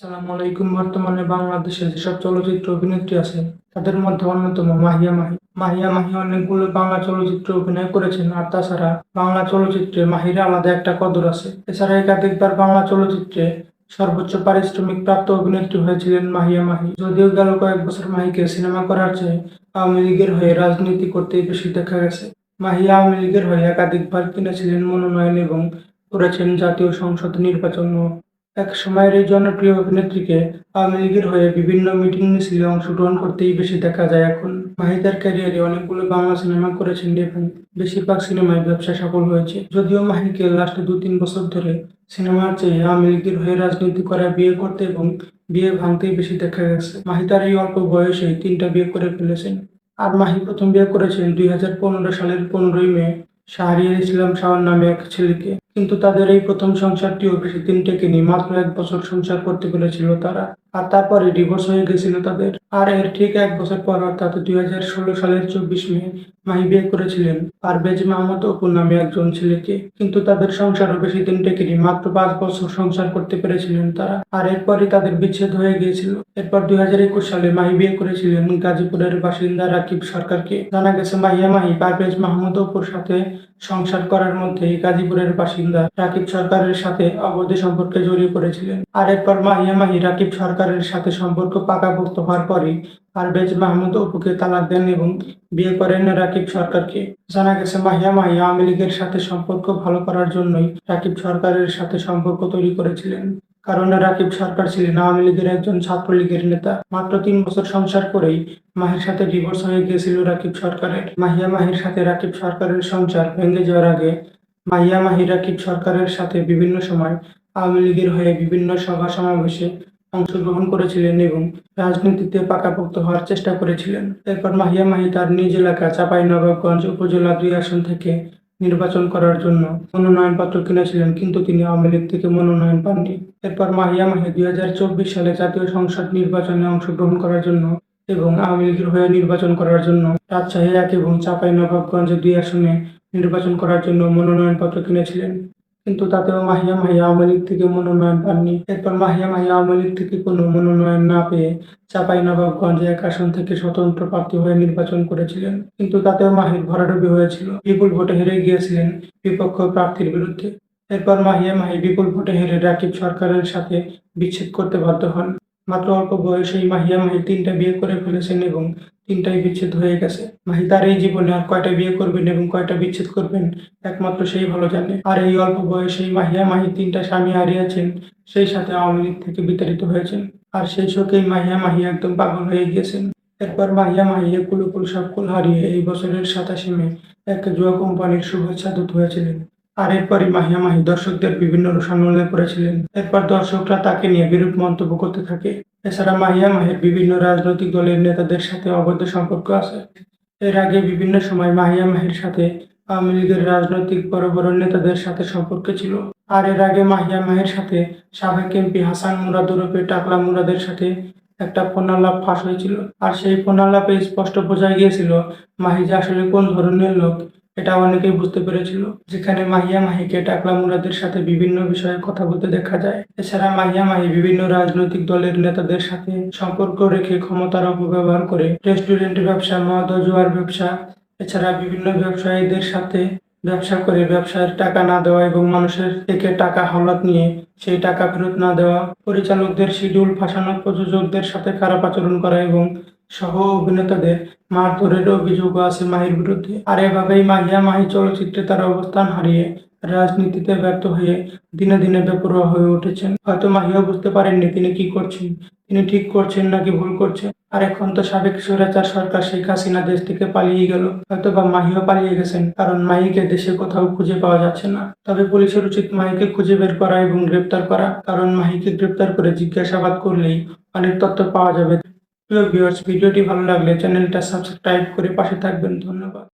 আসসালামু আলাইকুম। বর্তমানে বাংলাদেশে যেসব চলচ্চিত্র অভিনেত্রী আছে, তাদের মধ্যে অন্যতম মাহিয়া মাহি। মাহিয়া মাহি অনেকগুলো বাংলা চলচ্চিত্রে অভিনয় করেছেন, আর তাছাড়া বাংলা চলচ্চিত্রে মাহির আলাদা একটা কদর আছে। এছাড়া একাধিকবার বাংলা চলচ্চিত্রে সর্বোচ্চ পারিশ্রমিক প্রাপ্ত অভিনেত্রী হয়েছিলেন মাহিয়া মাহি। যদিও গেল কয়েক বছর মাহিকে সিনেমা করার চেয়ে আওয়ামী লীগের হয়ে রাজনীতি করতেই বেশি দেখা গেছে। মাহিয়া আওয়ামী লীগের হয়ে একাধিকবার কিনেছিলেন মনোনয়ন এবং করেছেন জাতীয় সংসদ নির্বাচনও এক সময়ের এই জনপ্রিয় অভিনেত্রীকে আওয়ামী লীগের হয়ে বিভিন্ন মিটিং মিছিলে অংশগ্রহণ করতেই বেশি দেখা যায় এখন। মাহিদার ক্যারিয়ারে অনেকগুলো বাংলা সিনেমা করেছেন এবং বেশিরভাগ সিনেমায় ব্যবসা সফল হয়েছে। যদিও মাহিকে লাস্ট দু তিন বছর ধরে সিনেমার চেয়ে আওয়ামী লীগের হয়ে রাজনীতি করা, বিয়ে করতে এবং বিয়ে ভাঙতেই বেশি দেখা গেছে। মাহি তার এই অল্প বয়সে তিনটা বিয়ে করে ফেলেছেন। আর মাহি প্রথম বিয়ে করেছেন দুই হাজার পনেরো সালের পনেরোই মে। শাহরিয়ার ইসলাম শাওন নামে এক ছেলেকে। কিন্তু তাদের এই প্রথম সংসারটিও বেশি দিন টেকেনি মাত্র এক বছর সংসার করতে পেরেছিল তারা। আর তারপরে ডিভোর্স হয়ে গেছিল তাদের। আর এর ঠিক এক বছর পর অর্থাৎ দুই হাজার ষোলো সালের চব্বিশ মে মাহি বিয়ে করেছিলেন। পারভেজ মাহমুদ অপুর নামে একজন ছেলেকে। কিন্তু তাদের সংসারও বেশি দিন টেকেনি মাত্র পাঁচ বছর সংসার করতে পেরেছিলেন তারা। আর এরপরই তাদের বিচ্ছেদ হয়ে গিয়েছিল। এরপর দুই হাজার একুশ সালে মাহি বিয়ে করেছিলেন গাজীপুরের বাসিন্দা রাকিব সরকারকে। জানা গেছে মাহিয়া মাহি পারভেজ মাহমুদ অপুর সাথে সংসার করার মধ্যে গাজীপুরের বাসিন্দা রাকিব সরকারের সাথে অবৈধ সম্পর্কে জড়িয়ে পড়েছিলেন। আর এরপর মাহিয়া মাহি রাকিব সরকারের সাথে সম্পর্ক পাকাপোক্ত হওয়ার পরই পারভেজ মাহমুদ অপুকে তালাক দেন এবং বিয়ে করেন রাকিব সরকারকে। জানা গেছে, মাহিয়া মাহি আওয়ামী লীগের সাথে সম্পর্ক ভালো করার জন্যই রাকিব সরকারের সাথে সম্পর্ক তৈরি করেছিলেন। কারণ রাকিব সরকার ছিলেন আওয়ামী লীগের একজন ছাত্রলীগের নেতা। মাত্র তিন বছর সংসার করেই মাহির সাথে ডিভোর্স হয়ে গিয়েছিল রাকিব সরকারের। মাহিয়া মাহির সাথে রাকিব সরকারের সংসার ভেঙে যাওয়ার আগে মাহিয়া মাহি রাকিব সরকারের সাথে বিভিন্ন সময় আওয়ামী লীগের হয়ে বিভিন্ন সভা সমাবেশে অংশগ্রহণ করেছিলেন এবং রাজনীতিতে পাকাপোক্ত হওয়ার চেষ্টা করেছিলেন। এরপর মাহিয়া মাহি তার নিজ এলাকা চাঁপাইনবাবগঞ্জ উপজেলা দুই আসন থেকে নির্বাচন করার জন্য মনোনয়নপত্র কিনেছিলেন, কিন্তু তিনি আওয়ামী লীগ থেকে মনোনয়ন পাননি। এরপর মাহিয়া মাহি দুই হাজার চব্বিশ সালে জাতীয় সংসদ নির্বাচনে অংশগ্রহণ করার জন্য এবং আওয়ামী লীগের হয়ে নির্বাচন করার জন্য রাজশাহী এক এবং চাঁপাইনবাবগঞ্জ দুই আসনে নির্বাচন করার জন্য মনোনয়নপত্র কিনেছিলেন। কিন্তু তাতেও মাহিয়া মাহিয়া আওয়ামী লীগ থেকে মনোনয়ন পাননি। এরপর মাহিয়া মাহিয়া আওয়ামী লীগ থেকে কোনো মনোনয়ন না পেয়ে চাঁপাইনবাবগঞ্জে এক আসন থেকে স্বতন্ত্র প্রার্থী হয়ে নির্বাচন করেছিলেন। কিন্তু তাতেও মাহির ভরাডুবি হয়েছিল। বিপুল ভোটে হেরে গিয়েছিলেন বিপক্ষ প্রার্থীর বিরুদ্ধে। এরপর মাহিয়া মাহি বিপুল ভোটে হেরে রাকিব সরকারের সাথে বিচ্ছেদ করতে বাধ্য হন। মাত্র অল্প বয়সেই মাহিয়া মাহি তিনটা বিয়ে করে ফেলেছেন এবং তিনটাই বিচ্ছেদ হয়ে গেছে। মাহি তার এই জীবনে আর কয়টা বিয়ে করবেন এবং কয়টা বিচ্ছেদ করবেন, একমাত্র সেই ভালো জানে। আর এই অল্প বয়সেই মাহিয়া মাহি তিনটা স্বামী হারিয়েছেন সেই সাথে আওয়ামী লীগ থেকে বিতাড়িত হয়েছেন। আর সেই শোকেই মাহিয়া মাহি একদম পাগল হয়ে গিয়েছেন। এরপর মাহিয়া মাহি কুলুকুল সব কুল হারিয়ে এই বছরের সাতাশে মে এক জুয়া কোম্পানির শুভেচ্ছা দূত হয়েছিলেন। আর এরপরই মাহিয়া মাহি দর্শকদের বিভিন্ন রোষানলে করেছিলেন এরপর দর্শকরা তাকে নিয়ে বিরূপ মন্তব্য করতে থাকে। এছাড়া মাহিয়া মাহির বিভিন্ন রাজনৈতিক দলের নেতাদের সাথে অবৈধ সম্পর্ক আছে। এর আগে বিভিন্ন সময় মাহিয়া মাহির সাথে আওয়ামী লীগের রাজনৈতিক বড় বড় নেতাদের সাথে সম্পর্ক ছিল। আর এর আগে মাহিয়া মাহির সাথে সাবেক এমপি হাসান মুরাদ ওরফে টাকলা মুরাদের সাথে একটা ফোনালাপ ফাঁস হয়েছিল। আর সেই ফোনালাপে স্পষ্ট বোঝা গিয়েছিল মাহিজা আসলে কোন ধরনের লোক? এটা অনেকেই বুঝতে পেরেছিল। যেখানে মাহিয়া মাহিকে টাকলা মুরাদের সাথে বিভিন্ন বিষয়ে কথা বলতে দেখা যায়। এছাড়া মাহিয়া মাহি বিভিন্ন রাজনৈতিক দলের নেতাদের সাথে সম্পর্ক রেখে ক্ষমতার অপব্যবহার করে রেস্টুরেন্টের ব্যবসা, মদ, জুয়ার ব্যবসা, এছাড়া বিভিন্ন ব্যবসায়ীদের সাথে ব্যবসা করে ব্যবসার টাকা না দেওয়া এবং মানুষের থেকে টাকা হাওলাত নিয়ে সেই টাকা ফেরত না দেওয়া, পরিচালকদের শিডিউল ফাঁসানো, প্রযোজকদের সাথে খারাপ আচরণ করা এবং সহ অভিনেতাদের মারধরের অভিযোগও আছে মাহির বিরুদ্ধে। আর এভাবেই মাহিয়া মাহি চলচ্চিত্রে তার অবস্থান হারিয়ে রাজনীতিতে ব্যর্থ হয়ে দিনে দিনে বেপরোয়া হয়ে উঠেছেন। হয়তো মাহিয়া বুঝতে পারেননি তিনি কি করছেন। তিনি ঠিক করছেন নাকি ভুল করছেন। আর এখন তো সাবেক স্বৈরাচার সরকার শেখ হাসিনা দেশ থেকে পালিয়ে গেল। হয়তো বা মাহিও পালিয়ে গেছেন, কারণ মাহিকে দেশে কোথাও খুঁজে পাওয়া যাচ্ছে না। তবে পুলিশের উচিত মাহিকে খুঁজে বের করা এবং গ্রেপ্তার করা, কারণ মাহিকে গ্রেপ্তার করে জিজ্ঞাসাবাদ করলেই অনেক তথ্য পাওয়া যাবে। প্রিয় ভিউয়ার্স ভিডিওটি ভালো লাগলে চ্যানেলটা সাবস্ক্রাইব করে পাশে থাকবেন। ধন্যবাদ।